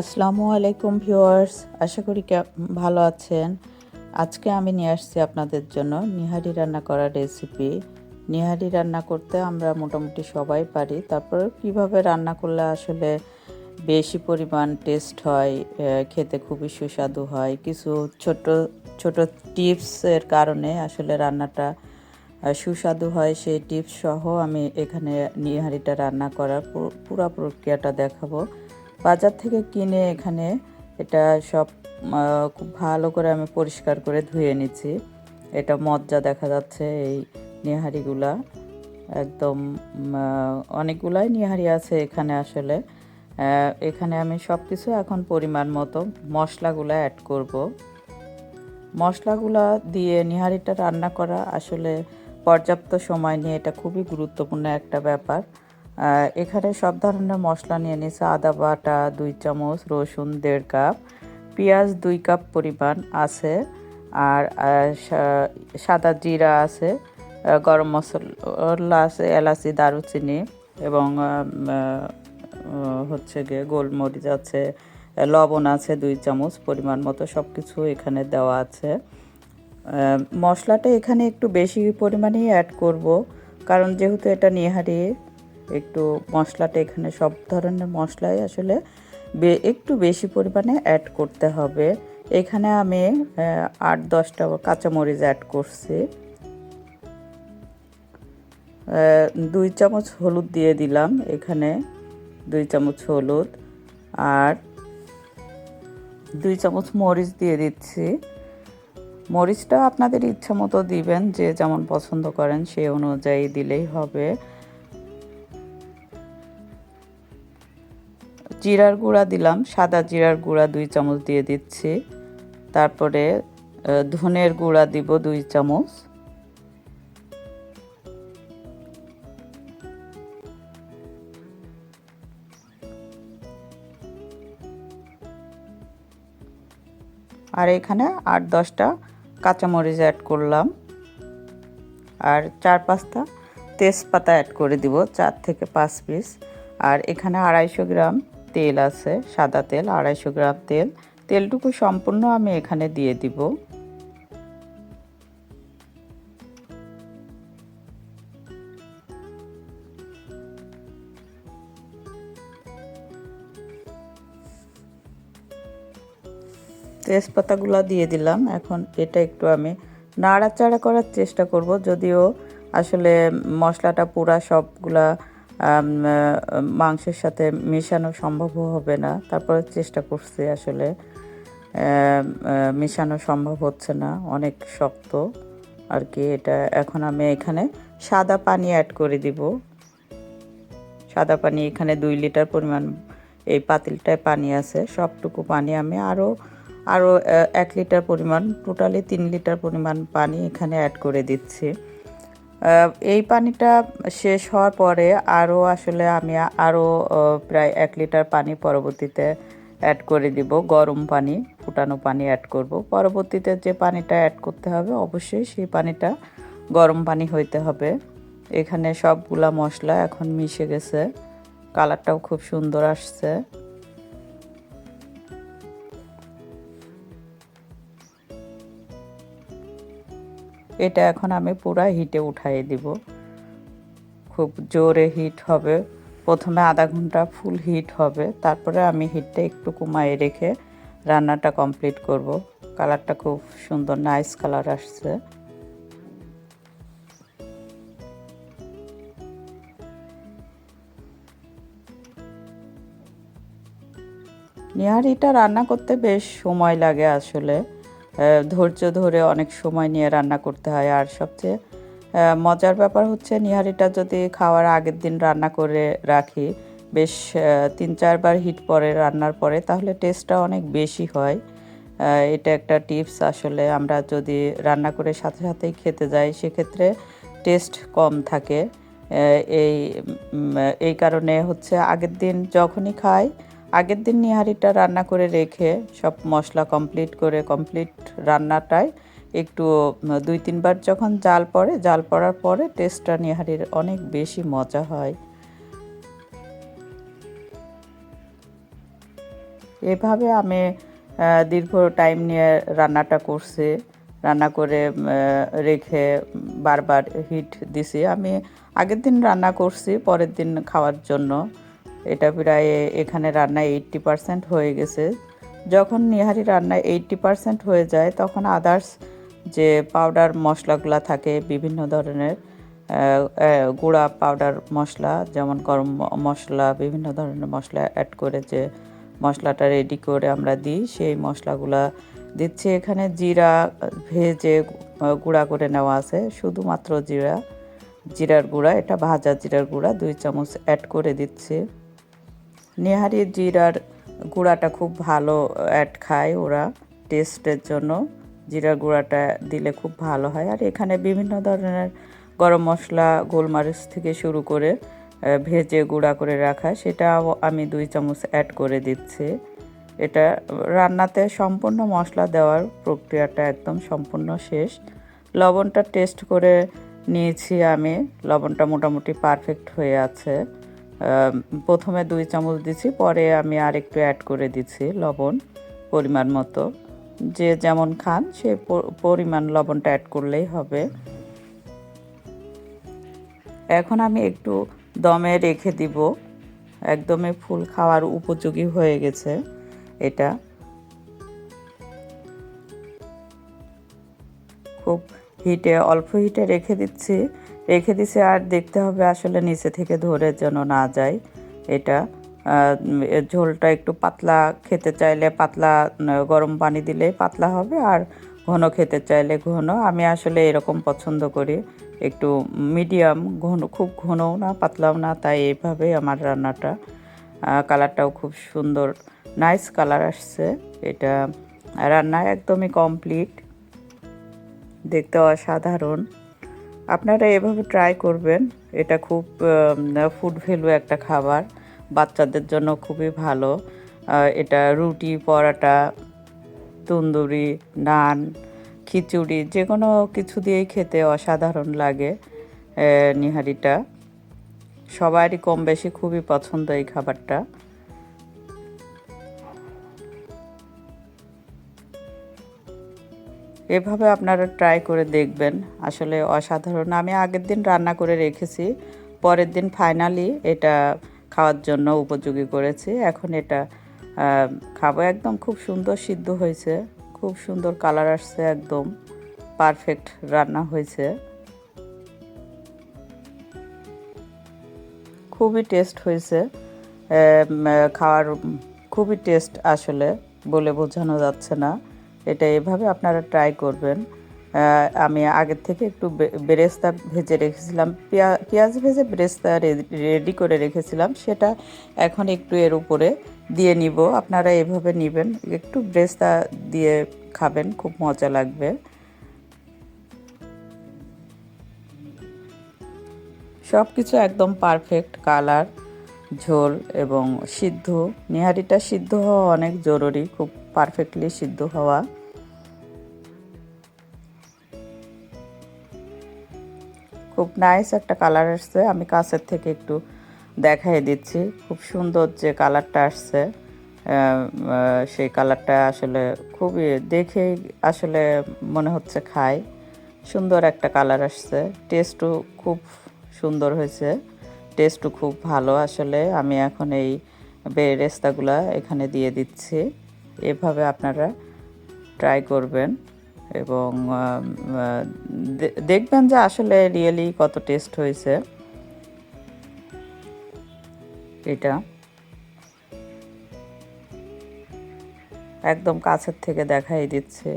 আসসালামু আলাইকুম ভিউয়ার্স, আশা করি ভালো আছেন। আজকে আমি নিয়ে আসছি আপনাদের জন্য নিহারি রান্না করার রেসিপি নিহারি রান্না করতে আমরা মোটামুটি সবাই পারি। তারপর কীভাবে রান্না করলে আসলে বেশি পরিমাণ টেস্ট হয় খেতে খুবই সুস্বাদু হয়, কিছু ছোট ছোট টিপসের কারণে আসলে রান্নাটা সুস্বাদু হয়, সেই টিপস সহ আমি এখানে নিহারিটা রান্না করার পুরো প্রক্রিয়াটা দেখাবো। বাজার থেকে কিনে এখানে এটা সব খুব ভালো করে আমি পরিষ্কার করে ধুয়ে নিচ্ছি। এটা মজ্জা দেখা যাচ্ছে এই নিহারিগুলা। একদম অনেকগুলাই নিহারি আছে এখানে আসলে। এখানে আমি সব কিছু এখন পরিমাণ মতো মশলাগুলো অ্যাড করব। মশলাগুলা দিয়ে নিহারিটা রান্না করা আসলে পর্যাপ্ত সময় নিয়ে এটা খুবই গুরুত্বপূর্ণ একটা ব্যাপার। এখানে সব ধরনের মশলা নিয়ে নিয়েছে। আদা বাটা দুই চামচ, রসুন দেড় কাপ, পেঁয়াজ দুই কাপ পরিমাণ আছে। আর সাদা জিরা আছে গরম মশলা আছে, এলাচি, দারুচিনি এবং হচ্ছে গিয়ে গোলমরিচ আছে, লবণ আছে দুই চামচ পরিমাণ মতো সব কিছু এখানে দেওয়া আছে। মশলাটা এখানে একটু বেশি পরিমাণেই অ্যাড করব, কারণ যেহেতু এটা নিহারি একটু মশলাটা এখানে সব ধরনের মশলাই আসলে একটু বেশি পরিমাণে অ্যাড করতে হবে। এখানে আমি আট, দশটা কাঁচামরিচ অ্যাড করছি। দুই চামচ হলুদ দিয়ে দিলাম এখানে, দুই চামচ হলুদ আর দুই চামচ মরিচ দিয়ে দিচ্ছি। মরিচটা আপনাদের ইচ্ছা মতো দিবেন, যে যেমন পছন্দ করেন সে অনুযায়ী দিলেই হবে। জিরার গুঁড়া দিলাম, সাদা জিরার গুঁড়া দুই চামচ দিয়ে দিচ্ছি। তারপরে ধনের গুঁড়া দিব দুই চামচ। আর এখানে আট দশটা কাঁচামরিচ অ্যাড করলাম। আর চার পাঁচটা তেজপাতা অ্যাড করে দিব, চার থেকে পাঁচ পিস আর এখানে আড়াইশো গ্রাম তেল আছে, সাদা তেল, আড়াইশো গ্রাম তেল। তেলটুকু সম্পূর্ণ আমি এখানে দিয়ে দিব। তেজপাতাগুলো দিয়ে দিলাম। এখন এটা একটু আমি নাড়াচাড়া করার চেষ্টা করব, যদিও আসলে মশলাটা পুরা সবগুলা মাংসের সাথে মেশানো সম্ভব হবে না। তারপরে চেষ্টা করছি আসলে। মেশানো সম্ভব হচ্ছে না, অনেক শক্ত। আর কি, এটা এখন আমি এখানে সাদা পানি অ্যাড করে দিব। সাদা পানি এখানে দুই লিটার পরিমাণ এই পাতিলটায় পানি আছে। সবটুকু পানি আমি আরও আরও এক লিটার পরিমাণ, টোটালি তিন লিটার পরিমাণ পানি এখানে অ্যাড করে দিচ্ছি। এই পানিটা শেষ হওয়ার পরে আরও আসলে আমি আরও প্রায় এক লিটার পানি পরবর্তীতে অ্যাড করে দিব। গরম পানি, ফুটানো পানি অ্যাড করব। পরবর্তীতে যে পানিটা অ্যাড করতে হবে, অবশ্যই সেই পানিটা গরম পানি হইতে হবে। এখানে সবগুলা মশলা এখন মিশে গেছে। কালারটাও খুব সুন্দর আসছে। এটা এখন আমি পুরা হিটে উঠাই দিব। খুব জোরে হিট হবে। প্রথমে আধা ঘণ্টা ফুল হিট হবে। তারপরে আমি হিটটা একটু কমায় রেখে রান্নাটা কমপ্লিট করব। কালারটা খুব সুন্দর, নাইস কালার আসছে। নিহারিটা রান্না করতে বেশ সময় লাগে আসলে। ধৈর্য ধরে অনেক সময় নিয়ে রান্না করতে হয়। আর সবচেয়ে মজার ব্যাপার হচ্ছে নিহারিটা যদি খাওয়ার আগের দিন রান্না করে রাখি, বেশ তিন চারবার হিট পরে রান্নার পরে, তাহলে টেস্টটা অনেক বেশি হয়। এটা একটা টিপস আসলে। আমরা যদি রান্না করে সাথে সাথেই খেতে যাই, সেক্ষেত্রে টেস্ট কম থাকে। এই এই কারণে হচ্ছে আগের দিন যখনই খাই আগের দিন নিহারিটা রান্না করে রেখে সব মশলা কমপ্লিট করে কমপ্লিট রান্নাটায় একটু দুই তিনবার যখন জাল পড়ে, জাল পড়ার পরে টেস্টটা নিহারির অনেক বেশি মজা হয়। এভাবে আমি দীর্ঘ টাইম নিয়ে রান্নাটা করছি। রান্না করে রেখে বারবার হিট দিছি। আমি আগের দিন রান্না করছি, পরের দিন খাওয়ার জন্য। এটা প্রায় এখানে রান্না এইট্টি পারসেন্ট হয়ে গেছে। যখন নিহারি রান্না এইট্টি পারসেন্ট হয়ে যায়, তখন আদার্স যে পাউডার মশলাগুলো থাকে, বিভিন্ন ধরনের গুঁড়া পাউডার মশলা, যেমন গরম মশলা, বিভিন্ন ধরনের মশলা অ্যাড করে যে মশলাটা রেডি করে আমরা দিই, সেই মশলাগুলা দিচ্ছি। এখানে জিরা ভেজে গুঁড়া করে নেওয়া আছে, শুধুমাত্র জিরা, জিরার গুঁড়া, এটা ভাজা জিরার গুঁড়া, দুই চামচ অ্যাড করে দিচ্ছি। নেহারি জিরার গুঁড়াটা খুব ভালো অ্যাড খায় ওরা টেস্টের জন্য। জিরার গুঁড়াটা দিলে খুব ভালো হয়। আর এখানে বিভিন্ন ধরনের গরম মশলা, গোলমরিচ থেকে শুরু করে ভেজে গুঁড়া করে রাখা, সেটাও আমি দুই চামচ অ্যাড করে দিচ্ছি। এটা রান্নাতে সম্পূর্ণ মশলা দেওয়ার প্রক্রিয়াটা একদম সম্পূর্ণ শেষ। লবণটা টেস্ট করে নিয়েছি আমি। লবণটা মোটামুটি পারফেক্ট হয়ে আছে। প্রথমে দুই চামচ দিছি, পরে আমি আর একটু অ্যাড করে দিচ্ছি লবণ পরিমাণ মতো। যে যেমন খান, সে পরিমাণ লবণটা অ্যাড করলেই হবে। এখন আমি একটু দমে রেখে দিব। একদমই ফুল খাওয়ার উপযোগী হয়ে গেছে এটা। খুব হিটে অল্প হিটে রেখে দিচ্ছি। রেখে দিছি আর দেখতে হবে আসলে নিচে থেকে ধরে যেন না যায় এটা। ঝোলটা একটু পাতলা খেতে চাইলে পাতলা গরম পানি দিলে পাতলা হবে আর ঘন খেতে চাইলে ঘন। আমি আসলে এরকম পছন্দ করি একটু মিডিয়াম, ঘন, খুব ঘনও না, পাতলাও না, তাই এইভাবে আমার রান্নাটা। কালারটাও খুব সুন্দর, নাইস কালার আসছে এটা। রান্না একদমই কমপ্লিট, দেখতে অসাধারণ। আপনারা এভাবে ট্রাই করবেন। এটা খুব ফুড ভ্যালু একটা খাবার। বাচ্চাদের জন্য খুবই ভালো। এটা রুটি, পরাটা, তন্দুরি, নান, খিচুড়ি যে কোনো কিছু দিয়েই খেতে অসাধারণ লাগে নিহারিটা। সবারই কম বেশি খুবই পছন্দ এই খাবারটা। এভাবে আপনারা ট্রাই করে দেখবেন। আসলে অসাধারণ। আমি আগের দিন রান্না করে রেখেছি, পরের দিন ফাইনালি এটা খাওয়ার জন্য উপযোগী করেছি। এখন এটা খাব। একদম খুব সুন্দর সিদ্ধ হয়েছে, খুব সুন্দর কালার আসছে একদম। পারফেক্ট রান্না হয়েছে। খুবই টেস্ট হয়েছে। খাওয়ার, খুবই টেস্ট আসলে বলে বোঝানো যাচ্ছে না। এটা এভাবে আপনারা ট্রাই করবেন। আমি আগের থেকে একটু বেরেস্তা ভেজে রেখেছিলাম, পেঁয়া- পেঁয়াজ ভেজে বেরেস্তা রেডি করে রেখেছিলাম, সেটা এখন একটু এর উপরে দিয়ে নিব। আপনারা এভাবে নেবেন, একটু বেরেস্তা দিয়ে খাবেন, খুব মজা লাগবে। সব কিছু একদম পারফেক্ট কালার ঝোল এবং সিদ্ধ। নিহারিটা সিদ্ধ হওয়া অনেক জরুরি, খুব পারফেক্টলি সিদ্ধ হওয়া। খুব নাইস একটা কালার আসছে। আমি কাছের থেকে একটু দেখাই দিচ্ছি। খুব সুন্দর যে কালারটা আসছে সেই কালারটা আসলে খুবই দেখে আসলে মনে হচ্ছে খাই। সুন্দর একটা কালার আসছে। টেস্টও খুব সুন্দর হয়েছে। টেস্টও খুব ভালো আসলে। আমি এখন এই বেরেস্তাগুলা এখানে দিয়ে দিচ্ছি। এভাবে আপনারা ট্রাই করবেন। এবং দেখবেন যে আসলে রিয়েলি কত টেস্ট হয়েছে। এটা। একদম কাছের থেকে দেখাই দিচ্ছে।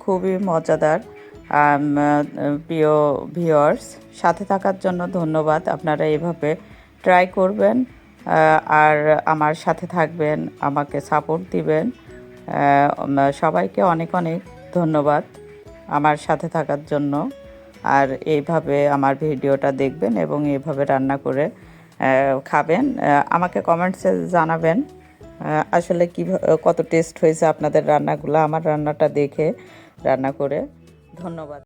খুবই মজাদার। প্রিয় ভিউয়ার্স সাথে থাকার জন্য ধন্যবাদ। আপনারা এভাবে ট্রাই করবেন আর আমার সাথে থাকবেন, আমাকে সাপোর্ট দিবেন। সবাইকে অনেক অনেক ধন্যবাদ আমার সাথে থাকার জন্য। আর এইভাবে আমার ভিডিওটা দেখবেন এবং এইভাবে রান্না করে খাবেন। আমাকে কমেন্টসে জানাবেন আসলে কী কত টেস্ট হয়েছে আপনাদের রান্নাগুলো, আমার রান্নাটা দেখে রান্না করে। ধন্যবাদ।